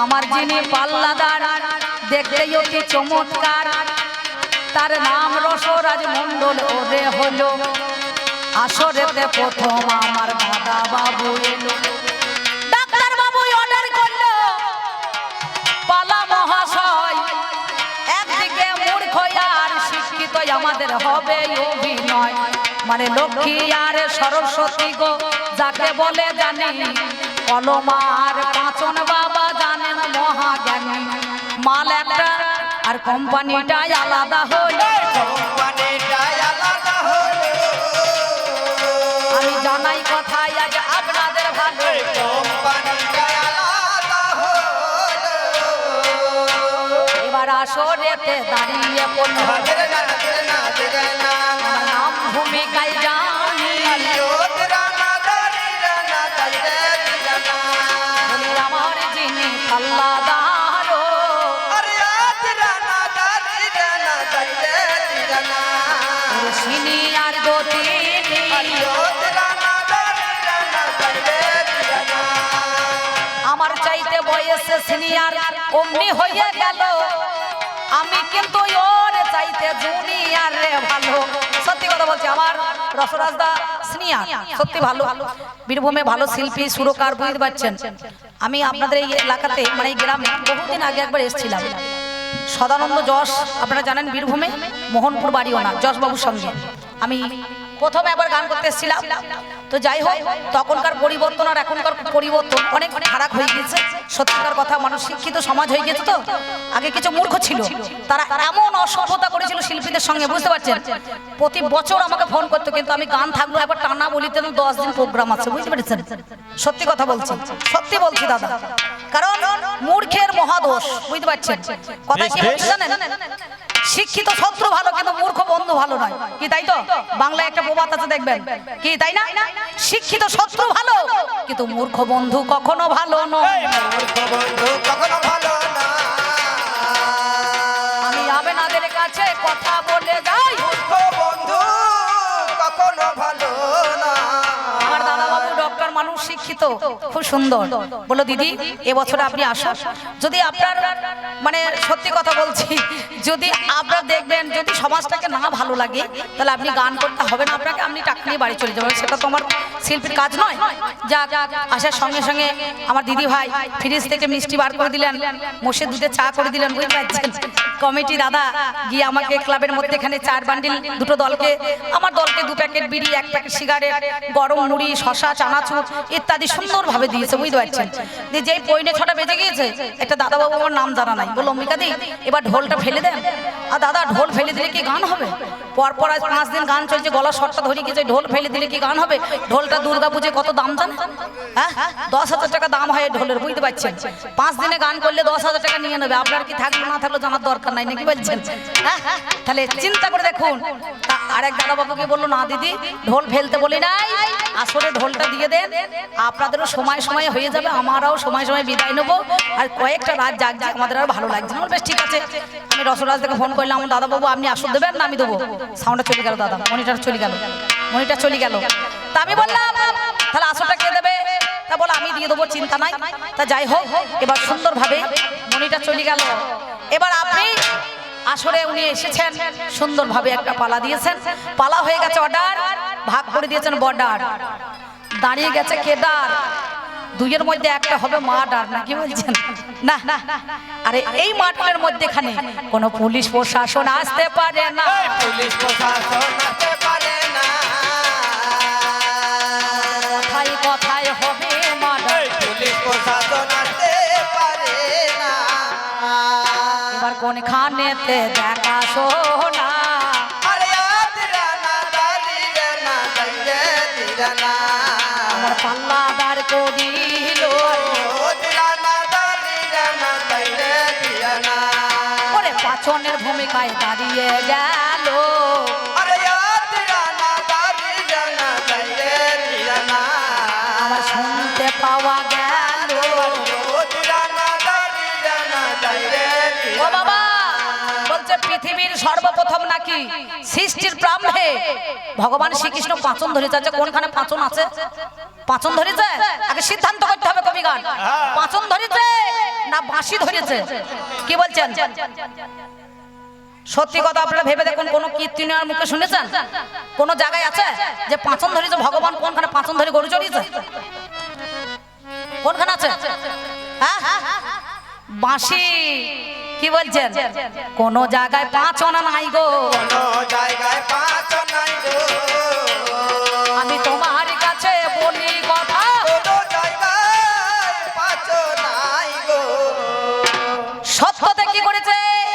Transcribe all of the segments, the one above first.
আমার যিনি পাল্লাদার দেখতে অতি চমৎকার? তার নাম রসরাজ মণ্ডল, ওরে হলো। আসরেতে প্রথম আমার দাদা বাবু এলো। পালা মহাশয়, একদিকে মূর্খ আর আমাদের মানে লক্ষ্মী আর সরস্বতী গো, যাকে বলে জানি কলমার পাচন মহাজ্ঞানী মাল একটা আর কোম্পানিটাই আলাদা হলো। আমি জানাই দাঁড়িয়ে নাম আমার যিনি পাল্লাদারো দিরানা আমার চাইতে বয়সে সিনিয়র অমনি হয়ে গেল। আমি কিন্তু ওর চাইতে জুনিয়র রে ভালো। সত্যি কথা বলছি, আমার রসরাজদা সত্যি ভালো। বীরভূমে ভালো শিল্পী, সুরকার, বুঝতে পারছেন। আমি আপনাদের এই এলাকাতে মানে এই গ্রামে বহুদিন আগে একবার এসেছিলাম। সদানন্দ যশ, আপনারা জানেন বীরভূমে, মোহনপুর বাড়ি ওনার, যশবাবুর সঙ্গে। আমি প্রথমে একবার গান করতে এসেছিলাম। তো যাই হোক, তখনকার পরিবর্তন আর এখনকার পরিবর্তন অনেক ফারাক হয়ে গেছে সত্যিকার কথা মানুষ শিক্ষিত সমাজ হয়ে গেছে তো। আগে কিছু মূর্খ ছিল। তারা এমন অসভ্যতা করেছিল শিল্পীদের সঙ্গে, বুঝতে পারছেন? প্রতি বছর আমাকে ফোন করতো, কিন্তু আমি গান থাকল একবার টানা বলিতে দশ দিন প্রোগ্রাম আছে, বুঝতে পেরেছেন? সত্যি কথা বলছি। সত্যি বলছি, দাদা। কারণ মূর্খের মহাদোষ, বুঝতে পারছেন? কথা কি বলছে জানেন? শিক্ষিত শত্রু ভালো কিন্তু মূর্খ বন্ধু ভালো নয়। কি তাই তো? বাংলায় একটা প্রবাদ আছে দেখবেন। কি তাই না? শিক্ষিত শত্রু ভালো কিন্তু মূর্খ বন্ধু কখনো ভালো নয়। মূর্খ বন্ধু কখনো ভালো আমি আবেনাদের কাছে কথা বলে যাই। শিক্ষিত খুব সুন্দর। বলো, দিদি এবছরে আপনি আসুন। যদি আপনার মানে সত্যি কথা বলছি, যদি আপনারা দেখবেন, যদি সমাজটাকে না ভালো লাগে, তাহলে আপনি গান করতে হবে না। আপনাকে আপনি টাকা নিয়ে বাড়ি চলে যাবেন। সেটা তো আমার শিল্পীর কাজ নয়। যাক, আসার সঙ্গে সঙ্গে আমার দিদি ভাই ফ্রিজ থেকে মিষ্টি বার করে দিলেন, মোষের দুধে চা করে দিলেন, বুঝতে পারছেন? কমিটি দাদা গিয়ে আমাকে ক্লাবের মধ্যে এখানে চার বান্ডিল, দুটো দলকে, আমার দলকে দু প্যাকেট বিড়ি, এক প্যাকেট সিগারেট, গরম মুড়ি, শশা, চানাচুর ইত্যাদি সুন্দরভাবে দিয়েছে বুঝতে পারছেন যে যেই পয়নে ছটা বেজে গিয়েছে, একটা দাদা বাবু আমার নাম জানা নাই। বলল, অম্বিকা দি, এবার ঢোলটা ফেলে দেন। আর দাদা, ঢোল ফেলে দিলে কি গান হবে? পরপর আজ পাঁচ দিন গান চলছে, গলা শর্টটা ধরে গিয়েছে, ঢোল ফেলে দিলে কি গান হবে? ঢোলটা দুর্গা পুজোয় কত দাম জানেন? হ্যাঁ? দশ হাজার টাকা দাম হয় ঢোলের, বুঝতে পারছেন? পাঁচ দিনে গান করলে দশ হাজার টাকা নিয়ে নেবে। আপনার কি থাকল না থাকল জানার দরকার নাই, নাকি বলছেন? হ্যাঁ? তাহলে চিন্তা করে দেখুন। আরেক দাদা বাবুকে বলল, না দিদি, ঢোল ফেলতে বলি নাই, আসলে ঢোলটা দিয়ে দেন। আপনাদেরও সময় সময় হয়ে যাবে, আমারাও সময় সময় বিদায় নেব। আর কয়েকটা রাত যাক যাক, আমাদের আর ভালো লাগছে না। বেশ ঠিক আছে। আমি রসরাজ থেকে ফোন করলাম, আমার দাদা বাবু, আপনি আসুন দেবেন না? আমি দেবো। সাউন্ডটা চলে গেল, দাদা। মনিটার চলে গেল। মনিটার চলে গেল। তা আমি বললাম, তাহলে আসলটা কে দেবে? তা বলে, আমি দিয়ে দেবো, চিন্তা নাই। তা যাই হোক, এবার সুন্দরভাবে মনিটা চলে গেল। এবার আপনি আসরে উনি এসেছেন, সুন্দরভাবে একটা পালা দিয়েছেন। পালা হয়ে গেছে অর্ডার ভাগ করে দিয়েছেন বর্ডার দাঁড়িয়ে গেছে কেদার। দুইয়ের মধ্যে একটা হবে মার্ডার নাকি বলছেন? না না আরে এই মার্ডারের মধ্যেখানে কোনো পুলিশ প্রশাসন আসতে পারে না। পুলিশ প্রশাসন আসতে পারে না। কথায় কথায় হবে মার্ডার পুলিশ প্রশাসন আসতে পারে না। এবার কোনখানেতে দেখা শোনা? আরে আমার ভূমিকায় দাঁড়িয়ে গেল বলছে পৃথিবীর সর্বপ্রথম নাকি সৃষ্টির প্রারম্ভে ভগবান শ্রীকৃষ্ণ পাচন ধরেছে? আচ্ছা কোনখানে পাচন আছে? পাচন ধরেছে? আগে সিদ্ধান্ত করতে হবে কবিগান পাচন ধরেছে না বাঁশি ধরেছে? কি বলছেন? সত্যি কথা আপনারা ভেবে দেখুন, কোন কীর্তনের মুখে শুনেছেন? কোন জায়গায় আছে যে পাঁচন ধরেছে? ভগবান কোনখানে পাঁচন ধরে গরু চড়িয়েছে? কোনখানে আছে? হ্যাঁ? বাঁশি কি বলছেন? কোন জায়গায় পাঁচন নাই গো। জায়গায় পাঁচ নাই গো। আমি তোমার কাছে বলি কথা। পাঁচ সত্যতে কি করেছে?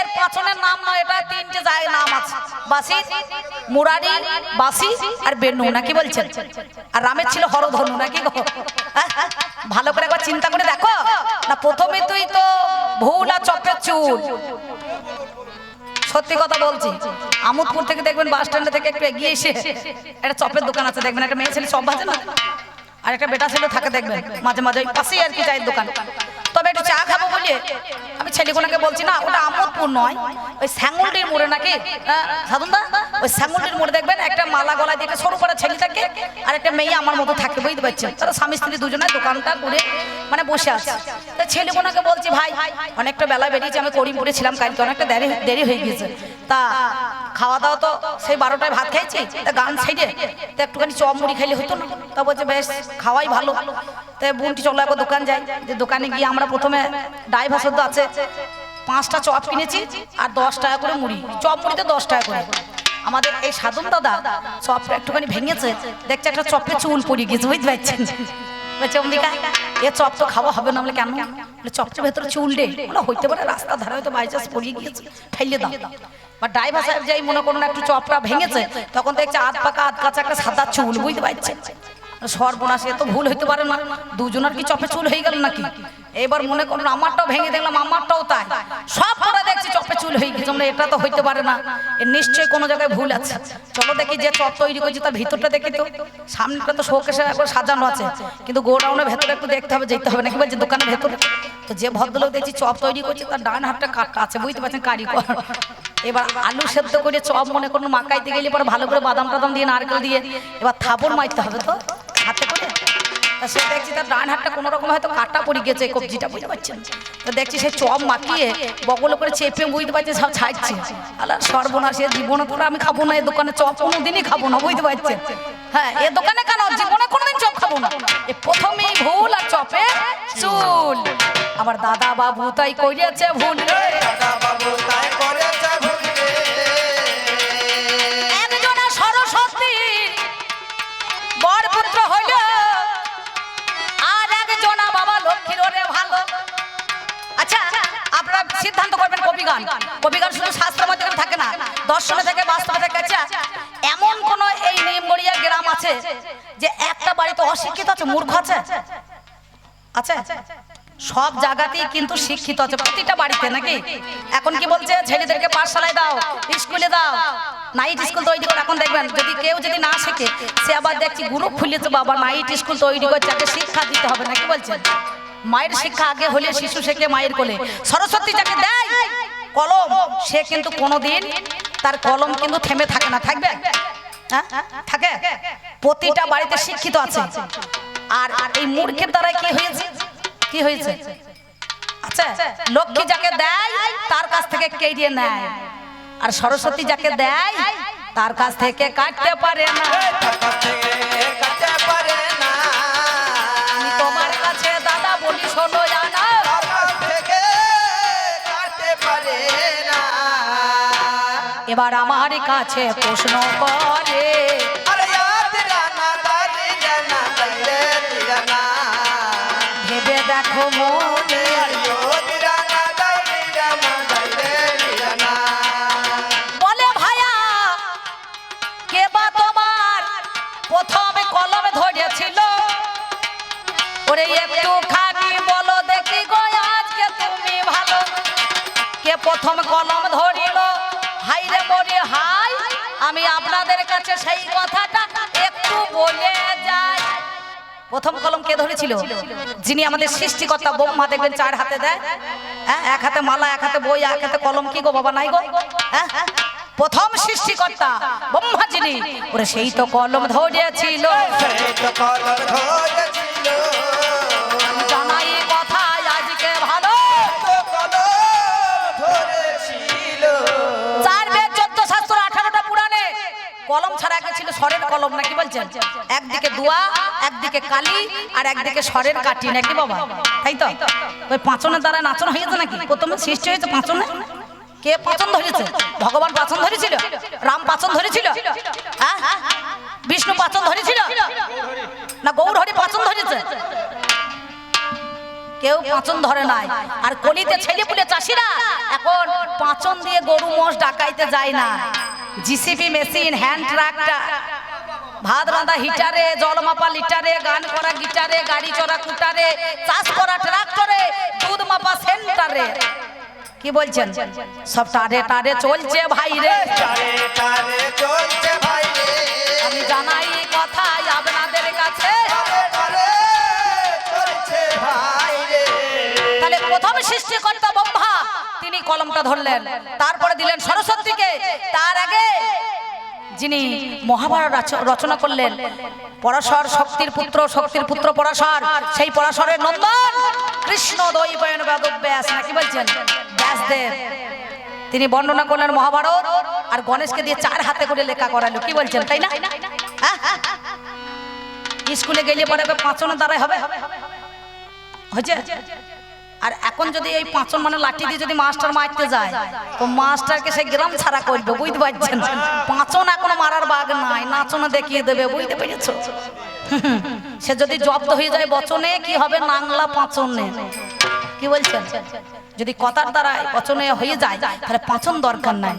এর পাঁচনের নাম নয় এটা তিনটে জায়গায় নাম আছে। বাসি মুরারি বাসি আর বেনু নাকি বলছেন? আর রামের ছিল হরধনু নাকি গো? ভালো করে একবার চিন্তা করে দেখো। না প্রথমে তুই তো ভুল চপের চুল। সত্যি কথা বলছি, আমোদপুর থেকে দেখবেন বাস স্ট্যান্ডে থেকে একটু এগিয়ে এসে একটা চপের দোকান আছে, দেখবেন একটা মেয়ে ছেলে চপ ভাজে না? আর একটা বেটা ছেলে থাকে, দেখবেন, মাঝে মাঝে পাশেই আর কি চায়ের দোকান। তবে একটু চা খাব বলে আমি ছেলেগুলোকে বলছি, না, ওটা আমোদপুর নয়, ওই স্যাঙ্গুলটির মোড়ে নাকি সাধুন দা ওই স্যাঙ্গুলটির মোড়ে দেখবেন একটা মালা গলায় দিয়ে সরু করা ছেলে থাকে, আর একটা মেয়ে আমার মতো থাকে, বুঝতে পারছেন? তারা স্বামী স্ত্রী দুজনে দোকানটা করে মানে বসে আছে। তা ছেলেগুলোকে বলছি, ভাই, অনেকটা বেলা বেরিয়েছে, আমি করিমপুরে ছিলাম কালকে, অনেকটা দেরি দেরি হয়ে গিয়েছে। তা খাওয়া দাওয়া তো, সেই বারোটায় ভাত খাইছি, তা গান সাইডে তা একটুখানি চপ মুড়ি খাইলে হতো না। তা বলছে, বেশ, খাওয়াই ভালো। তা বোনটি চলো একবার দোকান যাই যে দোকানে গিয়ে আমরা প্রথমে ড্রাইভার সদ্য আছে। পাঁচটা চপ কিনেছি আর দশ টাকা করে মুড়ি। চপ মুড়িতে দশ টাকা করে। আমাদের এই সাধন দাদা চপটা একটুখানি ভেঙেছে। দেখছে একটা চপে চুল পড়ে গেছে বুঝতে পারছেন? বলছে এ চপ তো খাওয়া হবে না। বলে, কেন? চপটার ভেতরে চুল ডে বলে, হইতে পারে রাস্তার ধারে হয়তো বাইচান্স পড়িয়ে গিয়েছে। ঠাইলে দাও। বা ড্রাইভার সাহেব যাই মনে করুন একটু চপটা ভেঙেছে, তখন দেখছে আধ পাকা, আধ কাঁচা একটা সাদা চুল। বুঝতে পারছেন? সর্বনাশ এ তো ভুল হইতে পারে না। দুজনের কি চপে চুল হয়ে গেল নাকি? এবার মনে করুন, আমারটাও ভেঙে দেখলাম, আমারটাও তাই। সব করে দেখছি চপে চুল হয়ে গেছে। আমরা এটা তো হইতে পারে না। এ নিশ্চয়ই কোনো জায়গায় ভুল আছে। চলো দেখি যে চপ তৈরি করছি, তার ভিতরটা দেখি তো। সামনেটা তো শোকেশে একবার সাজানো আছে। কিন্তু গোডাউনের ভেতরে একটু দেখতে হবে, যেতে হবে নাকি? বলছে, দোকানের ভেতরে। তো যে ভদ্রলোক দেখছি চপ তৈরি করছে, তার ডান হাতটা কাটটা আছে, বুঝতে পারছেন কারিগর। এবার আলু সেদ্ধ করে চপ মনে করুন মাকাইতে গেলে পরে ভালো করে বাদাম টাদাম দিয়ে, নারকেল দিয়ে, এবার থাবর মারতে হবে তো। হাতে করে? তা সে দেখছি তার ডান হাতটা কোনো রকম হয়তো কাটা পড়ে গেছে, কবজিটা বুঝতে পারছেন? তো দেখছি সে চপ মাখিয়ে বগল করে চেপে বুঝতে পারছে, সব ছাড়ছে। আলা সর্বনাশ, এ জীবনে করে আমি খাব না এই দোকানে চপ কোনোদিনই খাব না, বুঝতে পারছে হ্যাঁ এ দোকানে কেন? জীবনে কোনোদিন চপ খাব না। এ প্রথমেই ভুল আর চপে চুল। আমার দাদা বাবু তাই করিয়েছে ভুল দাদা বাবু তাই সিদ্ধান্ত করবেন কবিগান কবিগান শুধু শাস্ত্র মধ্যে থাকে না, দর্শনে থেকে, বাস্তবে থেকে। আচ্ছা এমন কোন এই নিমগড়িয়া গ্রাম আছে যে একটা বাড়িতে অশিক্ষিত আছে, মূর্খ আছে? আছে? সব জায়গাতেই কিন্তু শিক্ষিত আছে। প্রতিটা বাড়িতে নাকি? এখন কি বলছে, ছেলেদেরকে পাঠশালায় দাও, স্কুলে দাও নাইট স্কুল তৈরি করে। এখন দেখবেন, যদি কেউ যদি না শেখে, সে আবার দেখছি গ্রুপ খুলেছে বাবা নাইট স্কুল তৈরি করছে শিক্ষা দিতে হবে, নাকি বলছেন? মায়ের শিক্ষা আগে হলে, শিশু শেখে মায়ের কোলে। সরস্বতী যাকে দেয়, কলম, সে কিন্তু কোনোদিন তার কলম কিন্তু থেমে থাকে না। থাকবে? হ্যাঁ? থাকে? প্রতিটা বাড়িতে শিক্ষিত আছে। আর আর এই মূর্খের দ্বারা কি হয়েছে? কি হয়েছে? আচ্ছা লক্ষ্মী যাকে দেয়, তার কাছ থেকে কেড়িয়ে নেয়। আর সরস্বতী যাকে দেয় তার কাছ থেকে কাটতে পারে না। দাদা জানা থেকে কাটতে পারে না। এবার আমার কাছে প্রশ্ন করে ভেবে দেখো মনে আপনাদের কাছে সেই কথাটা একটু বলে যাই প্রথম কলম কে ধরেছিল? যিনি আমাদের সৃষ্টিকর্তা ব্রহ্মা দেখবেন চার হাতে দেয়। হ্যাঁ এক হাতে মালা, এক হাতে বই, এক হাতে কলম, কি গো বাবা, নাই গো? হ্যাঁ? প্রথম সৃষ্টিকর্তা ব্রহ্মা যিনি, ওরে সেই তো কলম ধরেছিল। সেই তো কলম ধরেছিল। স্বরের কলম নাকি বলছেন? একদিকে দুয়া, একদিকে কালি, আর একদিকে স্বরের কাটি নাকি বাবা? তাই তো? ওই পাঁচনের দ্বারা নাচন হয়েছে নাকি? প্রথমে সৃষ্টি হয়েছে পাঁচনে। কে পাচন ধরেছে? ভগবান পাচন ধরেছিল? রাম পাচন ধরেছিল? হ্যাঁ? বিষ্ণু পাচন ধরেছিল? না গৌর হরি পাচন ধরেছে? কেউ পাচন ধরে নাই। আর কলিতে ছেলে পুলে চাষিরা এখন পাচন দিয়ে গরু মোষ ডাকাইতে যায় না। জিসিপি মেশিন, হ্যান্ড ট্রাক্টর ভাত রাঁধা হিটারে জল মাপা লিটারে গান করা গিটারে গাড়ি চড়া কুটারে চাষ করা ট্রাক্টরে দুধ মাপা সেন্টারে। কি বলছেন? সব টারে টারে চলছে ভাই রে। আমি জানাই এই কথা আপনাদের কাছে। তাহলে প্রথম সৃষ্টিকর্তা ব্রহ্মা তিনি কলমটা ধরলেন। তারপরে দিলেন সরস্বতীকে। তার আগে যিনি মহাভারত রাচ- রচনা করলেন, পরাশর শক্তির পুত্র শক্তির পুত্র পরাশর, সেই পরাশরের নন্দন, কৃষ্ণ দৈবয়ন বেদব্যাস নাকি বলছেন? ব্যাসদেব তিনি বর্ণনা করলেন মহাভারত, আর গণেশকে দিয়ে চার হাতে করে লেখা করালো। কি বলছেন, তাই না? হ্যাঁ? স্কুলে গেলে পরে পাঁচনের দ্বারাই হবে। হয়েছে? আর এখন যদি এই পাঁচন মানে লাঠি দিয়ে যদি মাস্টার মারতে যায়, তো মাস্টারকে সে গ্রাম ছাড়া করবে, বুঝতে পারছেন? পাঁচন এখনও মারার বাঘ নাই, নাচনে দেখিয়ে দেবে, বুঝতে পেরেছ? সে যদি জব্দ হয়ে যায় বচনে, কি হবে নাংলা পাঁচনে? কি বলছেন? যদি কথার দ্বারা বচনে হয়ে যায়, তাহলে পাঁচন দরকার নাই।